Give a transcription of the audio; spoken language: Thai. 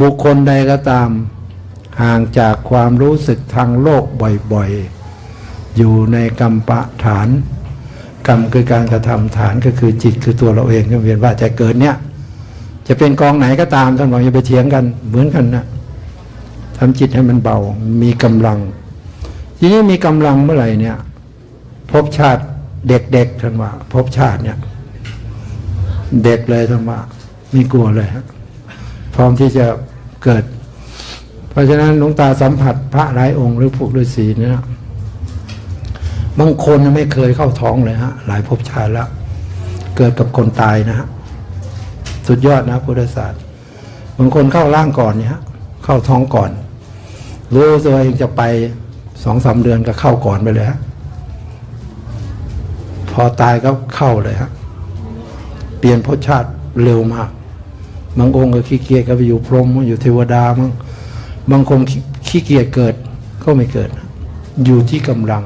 บุคคลใดก็ตาม ห่างจากความรู้สึกทางโลกบ่อยๆ อยู่ในกรรมปะฐาน กรรมคือการกระทำฐานก็คือจิตคือตัวเราเองที่เวียนว่าจะเกิดเนี่ย จะเป็นกองไหนก็ตามท่านบอกอย่าไปเถียงกันเหมือนกันนะทำจิตให้มันเบา มีกำลัง ทีนี้มีกำลังเมื่อไหร่เนี่ยภพชาติเด็กๆท่านว่าภพชาติเนี่ย เด็กเลยท่านว่าม่กลัวเลยฮะพร้อมที่จะ เกิด เพราะฉะนั้นหลวงตาสัมผัสพระหลายองค์หรือพวกฤาษีเนี่ยบางคนยังไม่เคยเข้าท้องเลยฮะ หลายภพชาติแล้วเกิดกับคนตายนะฮะสุดยอดนะพุทธศาสตร์บางคนเข้าร่างก่อนเนี่ยเข้าท้องก่อน รู้ตัวเองจะไปสองสามเดือนก็เข้าก่อนไปเลยฮะพอตายก็เข้าเลยฮะเปลี่ยนภพชาติเร็วมาก บางองค์ก็ขี้เกียจก็ไปอยู่พรหมอยู่เทวดามั้งบางคนขี้ขี้เกียจเกิดก็ไม่เกิด อยู่ที่กำลัง